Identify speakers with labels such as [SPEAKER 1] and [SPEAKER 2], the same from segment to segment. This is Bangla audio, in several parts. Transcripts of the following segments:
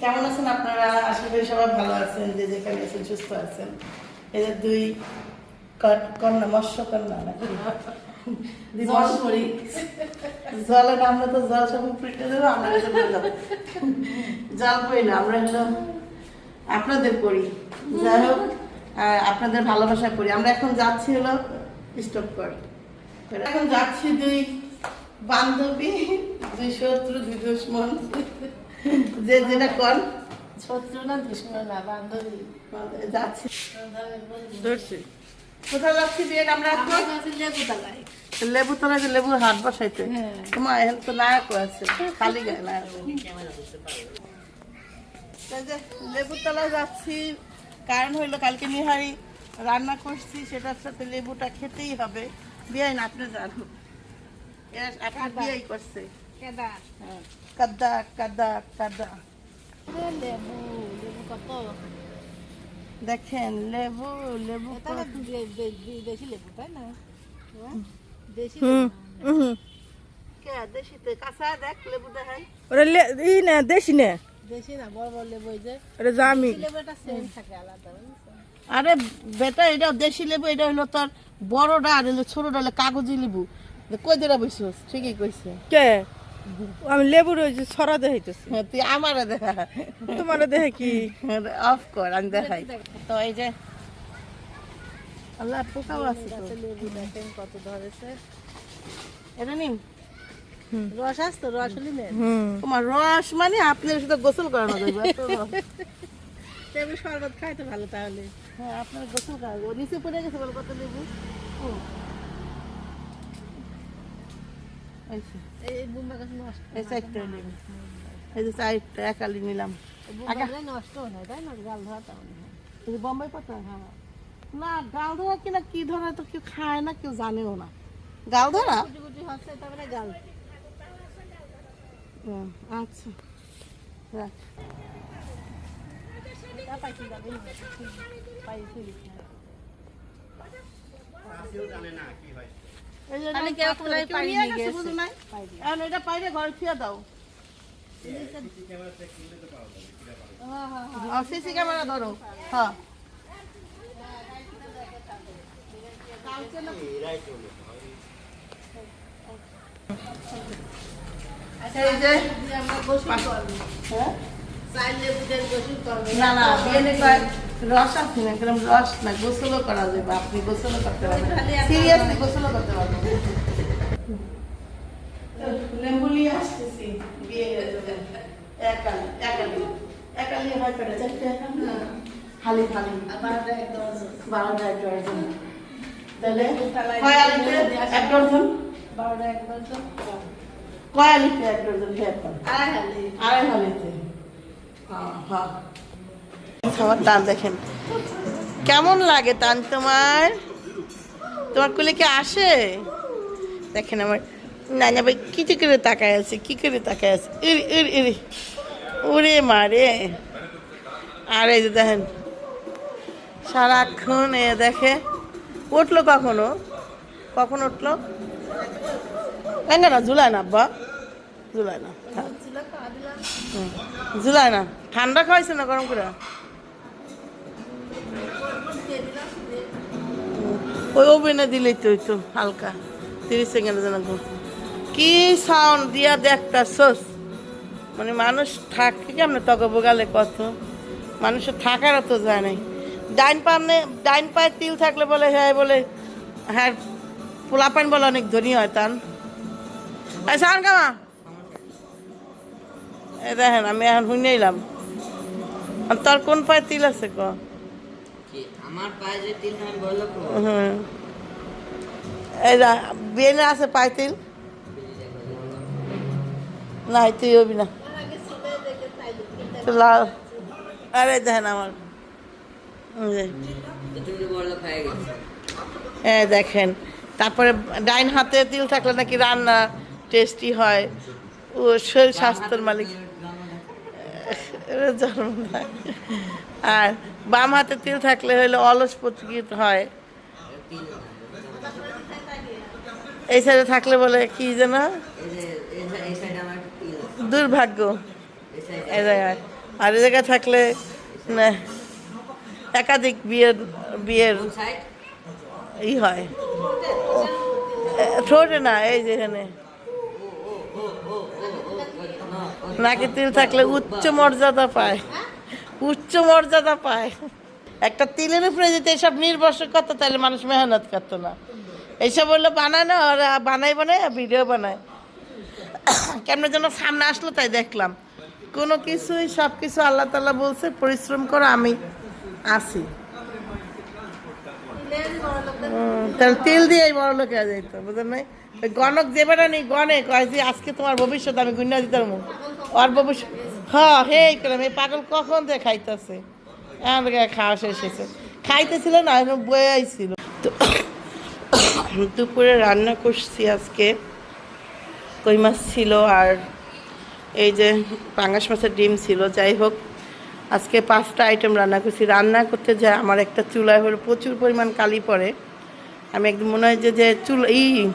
[SPEAKER 1] কেমন আছেন? আপনারা? আশা করি সবাই ভালো আছেন যে যেখানে আছেন সুস্থ আছেন। এদের দুই কন্যা মৎস্য কন্যা নাকি?
[SPEAKER 2] জল
[SPEAKER 1] নামলে তো জল সব দেবো আমরা। জল না আমরা হলো আপনাদের করি যাই হোক আপনাদের ভালোবাসা করি আমরা এখন যাচ্ছি হলো স্টপ কর। এখন যাচ্ছি দুই বান্ধবী দুই শত্রু দুই দুশ্মন। যে যেটা কর।
[SPEAKER 2] শত্রু না দুশ্মন না বান্ধবী।
[SPEAKER 1] যাচ্ছি। ধরছি। কোথায় যাচ্ছি বিয়ে আমরা
[SPEAKER 2] লেবু
[SPEAKER 1] তোলা যে লেবুর হাট বসাইতে।
[SPEAKER 2] হ্যাঁ।
[SPEAKER 1] তোমার এখন তো নায়ক আছে খালি গায়ে নায়ক। লেবু তলা যাচ্ছি কারণ হইল কালকে নিহারি রান্না করছি সেটার সাথে লেবুটা খেতেই হবে। বিয়াই না আপনি জানো এর আপনার বিয়াই করছে। হ্যাঁ। কাদা কাদা কাদা।
[SPEAKER 2] লেবু লেবু কত?
[SPEAKER 1] দেখেন লেবু লেবু
[SPEAKER 2] দেশি লেবু তাই না? হ্যাঁ? দেশি
[SPEAKER 3] না দেশি না।
[SPEAKER 2] দেশি না বড় বড় লেবু যে।
[SPEAKER 3] ওটা জামি
[SPEAKER 2] দেশি সেন্ট থাকে আলাদা
[SPEAKER 1] আরে বেটা এটা দেশি লেবু এটা হলো তোর বড়টা আর হলো ছোটটা হলো কাগজি লেবু। কই দিরা বসছিস ঠিকই কইছে।
[SPEAKER 3] কে? আমি ছড়া দেখাইতেছি।
[SPEAKER 1] হ্যাঁ, তুই আমারে দেখা
[SPEAKER 3] তোমার দেখে কি?
[SPEAKER 1] অফ কর আমি দেখাই। তো এই যে আল্লাহ পোকাও আছে তো।
[SPEAKER 2] লেবু দেখেন কত ধরেছে?
[SPEAKER 1] এটা নিন
[SPEAKER 2] রস আসতো রস হলি নেন।
[SPEAKER 1] তোমার রস মানে আপনার সাথে গোসল করানো যাবে এত রস।
[SPEAKER 2] শরবত খাইতে ভালো তাহলে।
[SPEAKER 1] হ্যাঁ আপনার গোসল করাবো ও নিচে পড়ে গেছে বল কত লেবু ও। এই চারটা লেবু এই যে চারটা একালি নিলাম।
[SPEAKER 2] হয়
[SPEAKER 1] বোম্বাই পাতা হ্যাঁ। না গাল ধরা কিনা কি ধরা তো কেউ খায় না কেউ জানেও না। গাল ধরা?
[SPEAKER 2] গাল।
[SPEAKER 1] হুম, আচ্ছা। রাখ।
[SPEAKER 2] পাইছি যাবে না পাইছি।
[SPEAKER 1] এই যে
[SPEAKER 2] তাহলে কেউ
[SPEAKER 1] কেউ
[SPEAKER 2] পানি
[SPEAKER 1] নিয়ে গেছে? বুঝো?
[SPEAKER 2] পাই
[SPEAKER 1] এখন এটা পাইলে ঘরে থুয়ে দাও
[SPEAKER 2] হ্যাঁ হ্যাঁ হ্যাঁ
[SPEAKER 1] সিসি ক্যামেরা ধরো হ্যাঁ এই যে
[SPEAKER 2] আমরা করব
[SPEAKER 1] হ্যাঁ?
[SPEAKER 2] চাই লেবু দিয়ে গোসল করব
[SPEAKER 1] না না বিয়ে কয় রস আছে না? কিরম রস না গোসলও করা যাবে আপনি গোসলও করতে পারবেন। সিরিয়াসলি গোসলও করতে পারবেন। লেম্বু নিয়ে আসতেছি বিয়ে একালি একালি একালি হয় করে চারটে হালি হালি
[SPEAKER 2] বারোটা একদম আছে।
[SPEAKER 1] বারোটা এক ডজন তাহলে কয় আলিতে এক ডজন
[SPEAKER 2] বারোটা একদম তো
[SPEAKER 1] কয় আলিতে এক ডজন
[SPEAKER 2] আড়াই হালি।
[SPEAKER 1] আড়াই হালিতে আমার টান দেখেন। কেমন লাগে টান তোমার? তোমার কুলে কি আসে? দেখেন আমার নানা ভাই কি করে তাকায় আছে, কি করে তাকায় আছে। ইরি ইরি মারে। আর এই যে দেখেন, সারাক্ষণ এ দেখে। উঠল কখনো? কখন উঠল? কেন না, ঝুলায় না, আব্বা। ঝুলায় না, থাক।
[SPEAKER 2] ছিল খাওয়া দিলাম
[SPEAKER 1] হুম। জুলাই না। ঠান্ডা খাওয়াইছে না গরম করে ওই ওভেনে দিলেই তো হইতো, হালকা। তিরিশ সেকেন্ডের জন্য কি সাউন্ড দিয়া দেখতা সোস মানে মানুষ থাকে কেমন তক বোগালে কত? মানুষের থাকারও তো যায় নাই। ডাইন পানে ডাইন পায়ে তিল থাকলে বলে হ্যাঁ বলে হ্যাঁ পোলাপান বলে অনেক ধনী হয় তান। এই সাউন্ড কামা। এই দেখেন আমি এখন শুনে এলাম। তোর কোন পায়ে তিল আছে ক?
[SPEAKER 4] আমার পায়ে যে তিল আমি বলল
[SPEAKER 1] হুম। এই যা বেনে আছে পায়ে তিল? না তুই হবি না। তো লাল। আরে দেখেন আমার। এই যে,
[SPEAKER 4] তো তুমি তো বলল খাই গেছো।
[SPEAKER 1] এই দেখেন তারপরে ডাইন হাতে তিল থাকলে নাকি রান্না টেস্টি হয়। ও শরীর স্বাস্থ্যের মালিক। জন্ম। আর বাম হাতে তিল থাকলে হইলে অলস প্রতিকৃত হয়। এই সাইডে থাকলে বলে কি যেন। দুর্ভাগ্য। এই জায়গায়। আর এই জায়গায় থাকলে না একাধিক বিয়ের বিয়ের ই হয়। ঠোঁটে না এই যেখানে নাকি তিল থাকলে উচ্চ মর্যাদা পায়। উচ্চ মর্যাদা পায়। একটা তিলের উপরে যদি এসব নির্ভরশীল করতো, তাহলে মানুষ মেহনত করতো না। এইসব বলল বানায় না, ওরা বানাই বানায় আর ভিডিও বানায়। কেমন যেন সামনে আসলো তাই দেখলাম। কোনো কিছুই সব কিছু আল্লাহ তাল্লাহ বলছে, পরিশ্রম করো আমি আসি তাহলে তেল দিয়েই বড় লোকে যাইতো বুঝলেন নাই? গণক যে বেটা নেই গনে কয় যে আজকে তোমার ভবিষ্যৎ আমি গুন্ডা দিতাম আর ভবিষ্যৎ হ্যাঁ হে করলাম এই পাগল কখন দিয়ে খাইতেছে? থেকে খাওয়া শেষ হয়েছে। খাইতেছিল না বয়ে আইছিল তো দুপুরে রান্না করছি আজকে। কই মাছ ছিল আর এই যে পাঙ্গাস মাছের ডিম ছিল, যাই হোক। আজকে পাঁচটা আইটেম রান্না করছি। রান্না করতে যায় আমার একটা চুলায় হলো প্রচুর পরিমাণ কালি পড়ে। আমি একদম মনে হয় যে যে চুল এই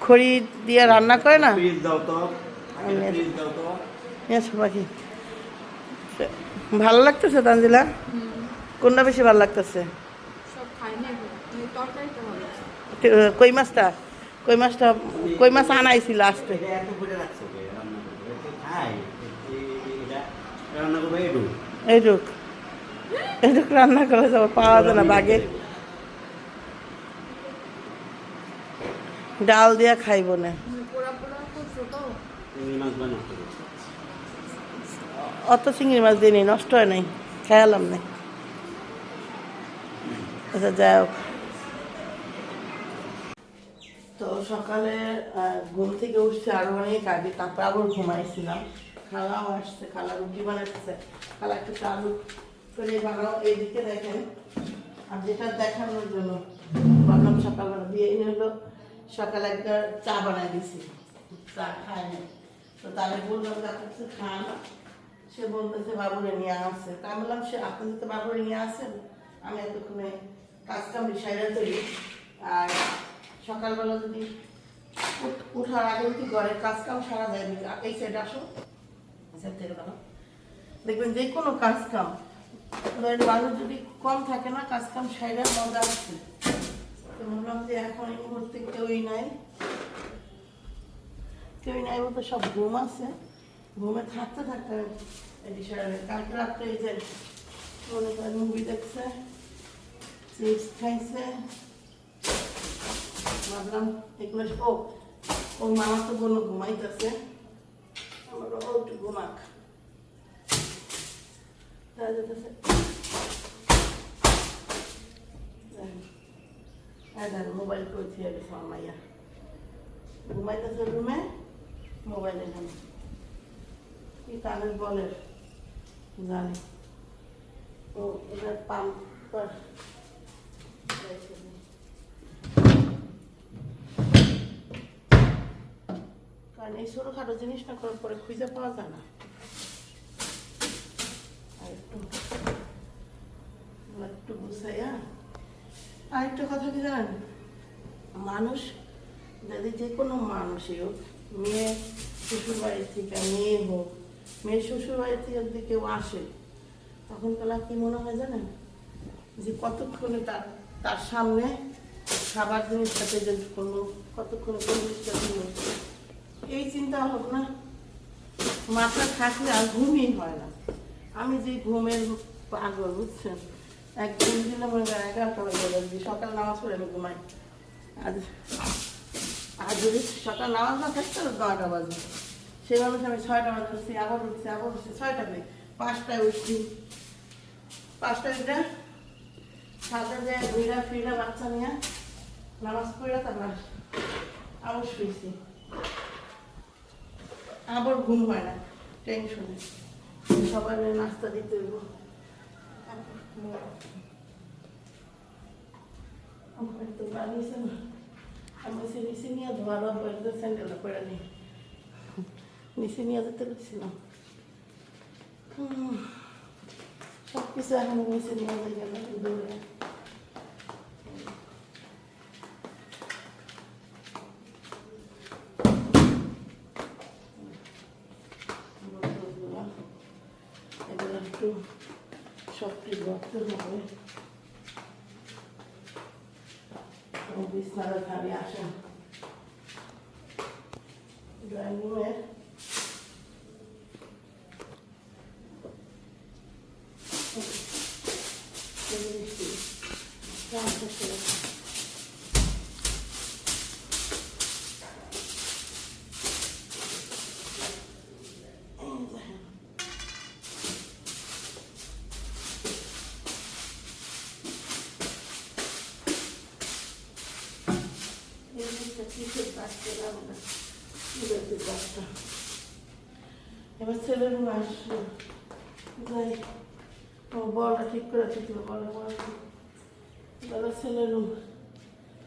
[SPEAKER 1] খড়ি দিয়ে রান্না করে না?
[SPEAKER 5] প্লিজ দাও তো।
[SPEAKER 1] আমি
[SPEAKER 5] প্লিজ দাও তো।
[SPEAKER 1] পাখি। ভালো লাগতেছে তানজিলা কোনটা বেশি ভালো লাগতেছে?
[SPEAKER 2] সব খাই না তরকারিটা ভালো
[SPEAKER 1] তে- কই মাছটা? কই মাছটা কই মাছ আনাইছিল আসতে
[SPEAKER 5] রান্না করবে?
[SPEAKER 1] এইটুক এইটুক রান্না করে যাব পাওয়া যায় না বাগে। ডাল দিয়া খাইব না। অত চিংড়ি মাছ দিই নষ্ট হয় নাই খেয়ালাম না। আচ্ছা যাই হোক। তো সকালে ঘুম থেকে উঠছে আরও অনেক আগে তারপর আবার ঘুমাইছিলাম। খালাও আসছে, খালা রুটি বানাচ্ছে, খালা একটু চালু করে বানাও, এইদিকে দেখেন। আর যেটা দেখানোর জন্য ভাবলাম সকালবেলা দিয়ে হলো, সকালে একটা চা বানাই দিছি। চা খায় তো তাহলে বললাম যে আপনি কিছু খান সে বলতেছে, বাবুরে নিয়ে আসছে। তা বললাম, সে আপনি যদি বাবুরে নিয়ে আসেন, আমি এতক্ষণে কাজ কাম সাইডে তৈরি আর সকালবেলা যদি উঠ- উঠার আগে যদি ঘরের কাজ কাম সারা যায় এই সাইডে আসো। থেকে দাও। দেখবেন যে কোনো কাজ কাম, ধরেন মানুষ যদি কম থাকে না, কাজ কাম সাইডে মজা আছে। তো ভাবলাম যে এখন এই মুহূর্তে কেউই নাই। কেউই নাই বলতে সব ঘুম আছে। ঘুমে থাকতে থাকতে কালকে রাত্রে এই যে মনে করেন মুভি দেখছে চিপস খাইছে। ভাবলাম এগুলো ও ও মামা তো বোন ঘুমাইতেছে। আমার ও একটু ঘুমাক মোবাইল করছি আর মাইয়া ঘুমাইতেছে রুমে মোবাইল এখানে কি কানের বলের জানি ও এটার পাম্পার কারণ এই ছোটোখাটো জিনিস না করার পরে খুঁজে পাওয়া যায় না। আর একটু একটু গুছাইয়া। আর একটা কথা কি জানেন? মানুষ, যদি যে কোনো মানুষই হোক, মেয়ে শ্বশুর বাড়ি থেকে, মেয়ে হোক, মেয়ে শ্বশুর বাড়ি থেকে যদি কেউ আসে, তখন তারা কি মনে হয় জানেন? যে কতক্ষণে তার তার সামনে খাবার জিনিসটা প্রেজেন্ট করব কতক্ষণে কোন জিনিসটা এই চিন্তা ভাবনা মাথা থাকলে আর ঘুমই হয় না। আমি যে ঘুমের পাগল, বুঝছেন? এক ঘুম দিলে হয় এগারোটা বাজে যাবে সকাল নামাজ পড়ে আমি ঘুমাই। আজ আর যদি সকাল নামাজ না থাকতো নয়টা বাজে। সেই মানুষ আমি ছয়টা বাজে উঠছি, আবার উঠছি আবার উঠছি, ছয়টা বাজে। পাঁচটায় উঠছি। পাঁচটায় উঠে সাথে যায় ঘুরা ফিরা বাচ্চা নিয়ে নামাজ পড়ে তারপর আবার শুয়েছি আবার ঘুম হয় না টেনশনে মিলে নাস্তা দিতে হইব। আমার তো বানিয়েছে আমি সে নিচে নিয়ে এখন নিচে নিয়ে যাই গেল দৌড়ে বোতলগুলো একটু সবটি করতে হবে ও বিছনার ধারে আসেন ড্রয়িং রুমের এবার ছেলের রুম আসলো যাই ও বলটা ঠিক করে ঠিক করে বলে বলে। বলে ছেলের রুম।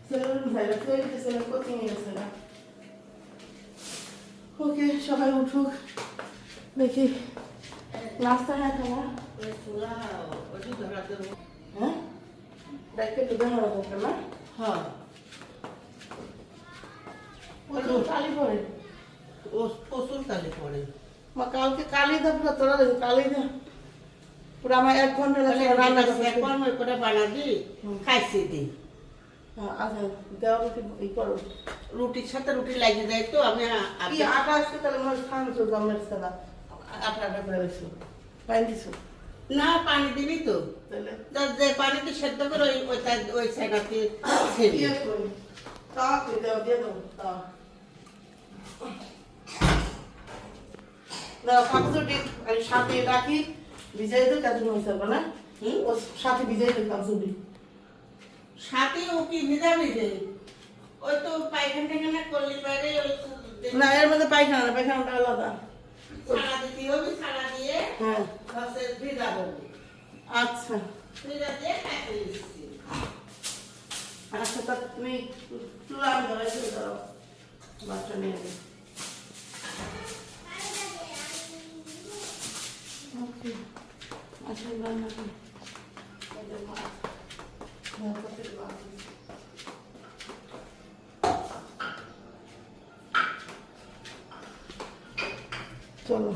[SPEAKER 1] ছেলের রুম যাই তৈরি ছেলে কোচিং গেছে না? ওকে সবাই উঠুক। দেখি। নাস্তা হ্যাঁ খাওয়া হ্যাঁ? দেখে একটু দেখা যাবে না?
[SPEAKER 2] হ্যাঁ।
[SPEAKER 1] কালি
[SPEAKER 2] ও প্রচুর কালি পড়ে
[SPEAKER 1] মা কালকে কালি দা পুরো তোরা কালি দা। পুরো আমার এক ঘণ্টা লাগে রান্না করতে।
[SPEAKER 2] করে বানাবি খাইছি দি।
[SPEAKER 1] হ্যাঁ, আচ্ছা দেওয়া রুটি ই করো।
[SPEAKER 2] রুটির সাথে রুটি লাগিয়ে যায় তো আমি
[SPEAKER 1] কি আটা আসছে তাহলে মনে হয় খানছো জমের সাদা। আটা আটা করে পাইন দিছো?
[SPEAKER 2] না পানি দিবি তো। তো যে পানিতে সেদ্ধ করে ওই ওইটা ওই সাইডাতে
[SPEAKER 1] তা দাও দিয়ে দাও তা দাও কাগজ রুটি আর সাথে রাখি ভিজাই দিও কাজু হয়েছে না। হুম? ও সাথে ভিজাই দিও কাগজ
[SPEAKER 2] সাথে ও কি ভিজাবি যে? ওই তো পায়খানা টাইখানা করলি বাইরে
[SPEAKER 1] না এর মধ্যে পায়খানা না পায়খানাটা আলাদা।
[SPEAKER 2] ছাড়া দিতে হবে ছাড়া দিয়ে
[SPEAKER 1] হ্যাঁ। আচ্ছা।
[SPEAKER 2] ভিজা দিয়ে কাটে দিচ্ছি।
[SPEAKER 1] আচ্ছা তা তুমি চুলা আমি ধরে চলে দাও বাচ্চা নিয়ে চলো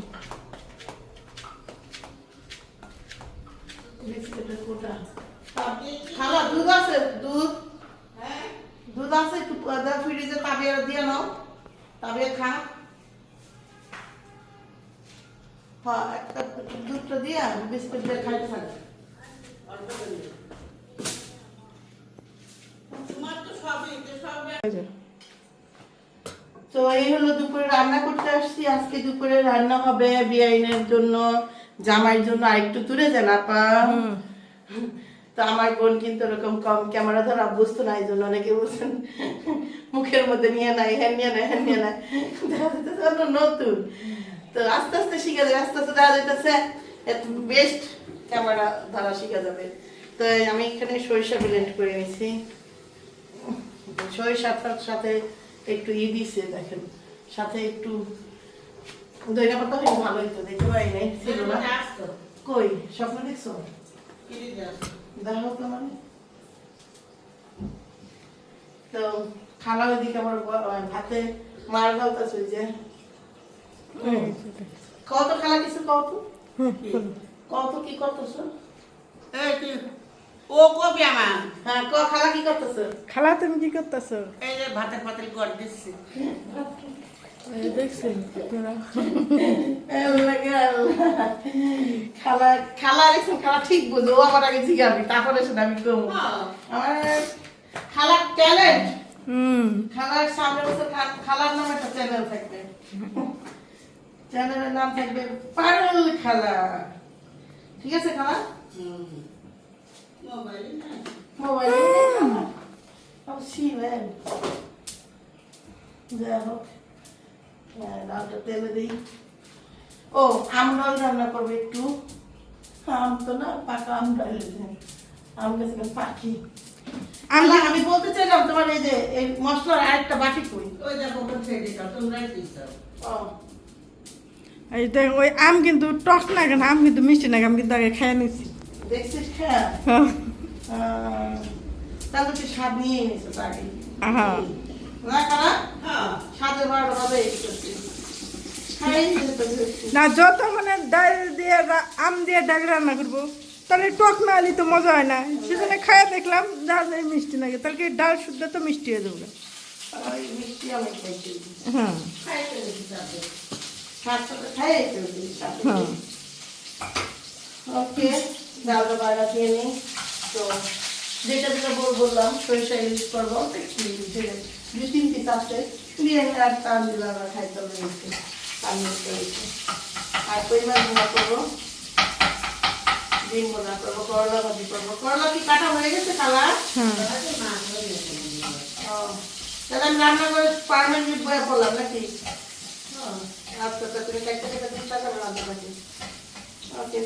[SPEAKER 1] বিস্কুটের কোটা খালা দুধ আছে দুধ
[SPEAKER 2] হ্যাঁ
[SPEAKER 1] দুধ আছে একটু দাও ফ্রিজে তাবিয়ে দিয়ে নাও তাবিয়ে খা হ্যাঁ একটা দুধটা খাইতে
[SPEAKER 2] তো
[SPEAKER 1] এই হলো দুপুরে রান্না করতে আসছি। আজকে দুপুরে রান্না হবে বিআইনের জন্য জামাইয়ের জন্য আরেকটু দূরে যান আপা। তো আমার বোন কিন্তু ওরকম কম ক্যামেরা ধরা বুঝতো না এই জন্য অনেকে বুঝছেন মুখের মধ্যে নিয়ে নাই হ্যান নিয়ে নেয় হ্যান নিয়ে নেয় দেখা নতুন। তো আস্তে আস্তে শিখে যাবে আস্তে আস্তে দেখা যেতেছে বেস্ট ক্যামেরা ধরা শিখা যাবে। তো আমি এখানে সরিষা ব্লেন্ড করে নিয়েছি। সরিষাটার সাথে একটু ই দিছে দেখেন। সাথে একটু পাতা দেখতে পাই নাই ছিল না। কই? স্বপ্ন দেখছ? দেখো তো মানে। তো খালা ওইদিকে আমার ভাতে মার ওই যে। কত খালা কিছু কত কত কি করতেছো?
[SPEAKER 2] এই ও কবি আমার।
[SPEAKER 1] হ্যাঁ ক খালা কি করতেছো?
[SPEAKER 3] খালা তুমি কি করতেছো?
[SPEAKER 2] এই যে ভাতের পাতিল করে দিচ্ছি।
[SPEAKER 3] দেখছি তোরা
[SPEAKER 1] আল্লাহ গে আল্লাহ। খালা খালা খালা ঠিক বুঝো ও আমার আগে জিজ্ঞাসি তারপরে সেটা আমি
[SPEAKER 2] হ্যাঁ।
[SPEAKER 1] আমার খালার ট্যালেন্ট
[SPEAKER 3] হুম।
[SPEAKER 1] খালার সামনে বছর খালার নামে একটা চ্যানেল থাকবে। চ্যানেলের নাম থাকবে পারুল খালা। ঠিক আছে খালা?
[SPEAKER 2] মোবাইল
[SPEAKER 1] মোবাইল ও যাই হোক ডালটা তেলে দিই। ও আম ডাল রান্না করবে একটু। আম তো না পাকা আম ডাল। আম গেছে পাখি? আল্লাহ আমি বলতে চাইলাম তোমার এই যে এই মশলার আরেকটা বাটি কই?
[SPEAKER 2] ওই দেখো তোমরাই দিচ্ছ।
[SPEAKER 3] দেখ ওই আম কিন্তু টক না কেন আম কিন্তু মিষ্টি না আমি কিন্তু আগে খেয়ে
[SPEAKER 1] দেখছিস খেয়া
[SPEAKER 3] হ্যাঁ।
[SPEAKER 1] তাহলে তুই স্বাদ নিয়ে এনেছো আগে। না
[SPEAKER 2] হ্যাঁ
[SPEAKER 3] না যত মানে ডাল দিয়ে আম দিয়ে ডাল রান্না করব তাহলে টক না হলে তো মজা হয় না। সেজন্য খায়া দেখলাম ডাল মিষ্টি লাগে তাহলে কি ডাল শুদ্ধ তো মিষ্টি হয়ে যাবে? হ্যাঁ।
[SPEAKER 1] ওকে ডালটা বাইরে দিয়ে নিই। তো যেটা যেটা বল বললাম সরিষা ইউজ করব। দুই আছে। দিয়ে আর টান দিলাম আমরা খাইতে হবে পানি আর পরিমাণ ভুনা করব। ডিম ভুনা করব করলা ভাজি করব। কি কাটা হয়ে গেছে
[SPEAKER 3] হ্যাঁ
[SPEAKER 1] ও, তাহলে আমি রান্না করে পারমানেন্ট বয়ে পড়লাম নাকি? ও, আচ্ছা তা তুমি কাইতে কাইতে দিন টাকা রান্না পাচ্ছি ওকে